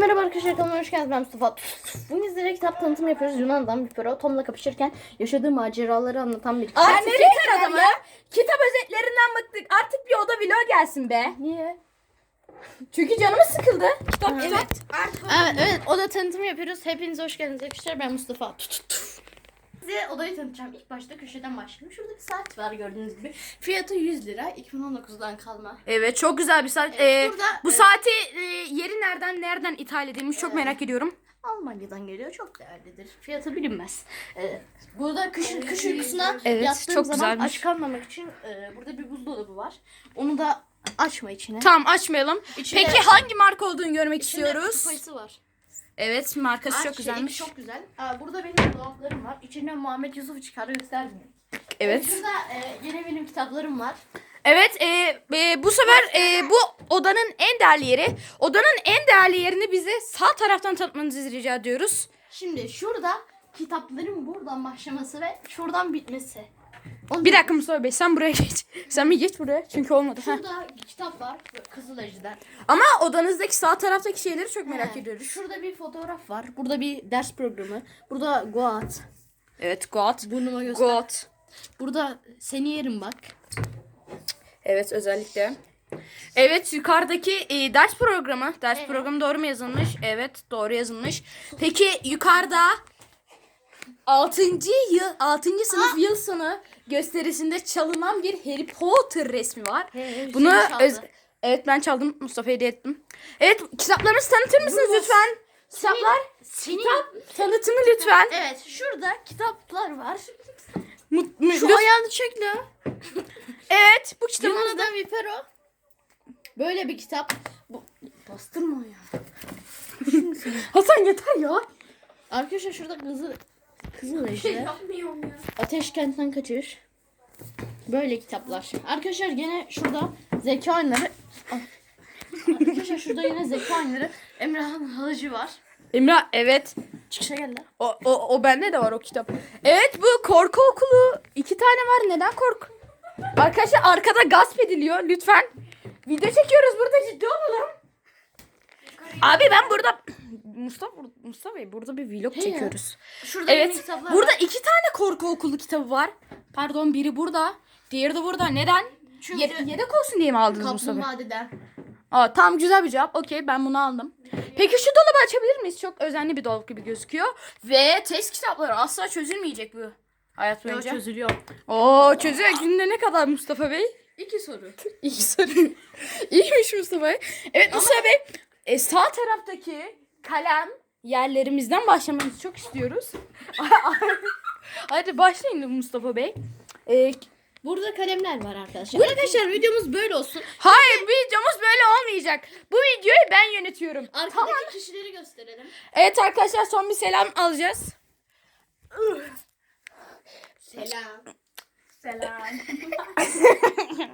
Merhaba arkadaşlar kanalıma hoş geldiniz ben Mustafa. Bugün sizlere kitap tanıtımı yapıyoruz Yunan'dan bir pro. Tom'la kapışırken yaşadığı maceraları anlatan bir kitap. Artık yeter adamı. Kitap özetlerinden bıktık. Artık bir oda vlog gelsin be. Niye? Çünkü canımız sıkıldı. Kitap Evet. kitap. Evet, evet oda tanıtımı yapıyoruz. Hepiniz hoş geldiniz arkadaşlar. Ben Mustafa. Size odayı tanıtacağım. İlk başta köşeden başlayayım. Şurada bir saat var gördüğünüz gibi. Fiyatı 100 lira. 2019'dan kalma. Evet çok güzel bir saat. Evet, Ee, burada- bu evet. saati e, yeri nereden nereden ithal edilmiş çok merak ediyorum. Almanya'dan geliyor. Çok değerlidir. Fiyatı bilinmez. Ee, burada kış, kış uykusuna Evet, yattığım çok zaman güzelmiş. aç kalmamak için e, burada bir buzdolabı var. Onu da açma içine. Tamam açmayalım. İçinde- Peki hangi marka olduğunu görmek İçinde istiyoruz. kupayısı var. Evet markası Aç, çok şey, güzelmiş. Çok güzel. Aa, burada benim dolaplarım var. İçinden Muhammed Yusuf çıkar göstermiyorum. Evet. Şurada e, yine benim kitaplarım var. Evet e, e, bu sefer e, bu odanın en değerli yeri. Odanın en değerli yerini bize sağ taraftan tanıtmanızı rica ediyoruz. Şimdi şurada kitapların buradan başlaması ve şuradan bitmesi. Onu Bir dakika Mustafa Bey sen buraya geç. Sen bir geç buraya çünkü olmadı. Şurada kitap var. Kızıl Ejder. Ama odanızdaki sağ taraftaki şeyleri çok merak He, ediyoruz. Şurada bir fotoğraf var. Burada bir ders programı. Burada Goat. Evet God. Burnuma göster. God. Burada seni yerim bak. Evet özellikle. Evet yukarıdaki e, ders programı. Ders Evet. programı doğru mu yazılmış? Evet doğru yazılmış. Peki yukarıda 6. yıl 6. sınıf yıl sonu gösterisinde çalınan bir Harry Potter resmi var. He, Bunu Hüseyin çaldı. öz- Evet ben çaldım. Mustafa hediye ettim. Evet kitaplarımızı tanıtır mısınız lütfen? Kitaplar. Senin... Kitap tanıtımı lütfen. Evet şurada kitaplar var. Mu- mu- Şu lütfen- ayağını çek la. Evet bu kitabın adı. Yunan'dan Vipero. Böyle bir kitap. Bu... Bastırma ya. Hasan yeter ya. Arkadaşlar şurada kızı Kızıl Ejder. Yapmıyorum ya. Ateş kentten kaçış. Böyle kitaplar. Arkadaşlar gene şurada zeka oyunları. Ah. Arkadaşlar şurada yine zeka oyunları. Emrah'ın halıcı var. Emrah evet. Çıkışa gel lan. O, o, o bende de var o kitap. Evet bu korku okulu. iki tane var. Neden korku? Arkadaşlar arkada gasp ediliyor. Lütfen. Video çekiyoruz burada ciddi olalım. Abi ben burada Mustafa Mustafa Bey burada bir vlog He çekiyoruz. Şurada Evet. kitaplar Burada var. iki tane korku okulu kitabı var. Pardon biri burada. Diğeri de burada. Neden? Çünkü Ye- yedek olsun diye mi aldınız Mustafa Bey? Kaplumbağa'dan. Aa, tamam güzel bir cevap. Okey ben bunu aldım. Peki şu dolabı açabilir miyiz? Çok özenli bir dolap gibi gözüküyor. Ve test kitapları asla çözülmeyecek bu hayat Yok boyunca. çözülüyor. Oo çözüyor. Günde ne kadar Mustafa Bey? İki soru. İyi soru. İyiymiş Mustafa Bey. Evet Mustafa Bey. e, sağ taraftaki kalem yerlerimizden başlamanızı çok istiyoruz. Hadi başlayın Mustafa Bey. E, Burada kalemler var arkadaşlar. Arkadaşlar videomuz böyle olsun. hayır videomuz böyle olmayacak. Bu videoyu ben yönetiyorum. Arkadaki Tamam. kişileri gösterelim. Evet arkadaşlar son bir selam alacağız. Selam. Selam.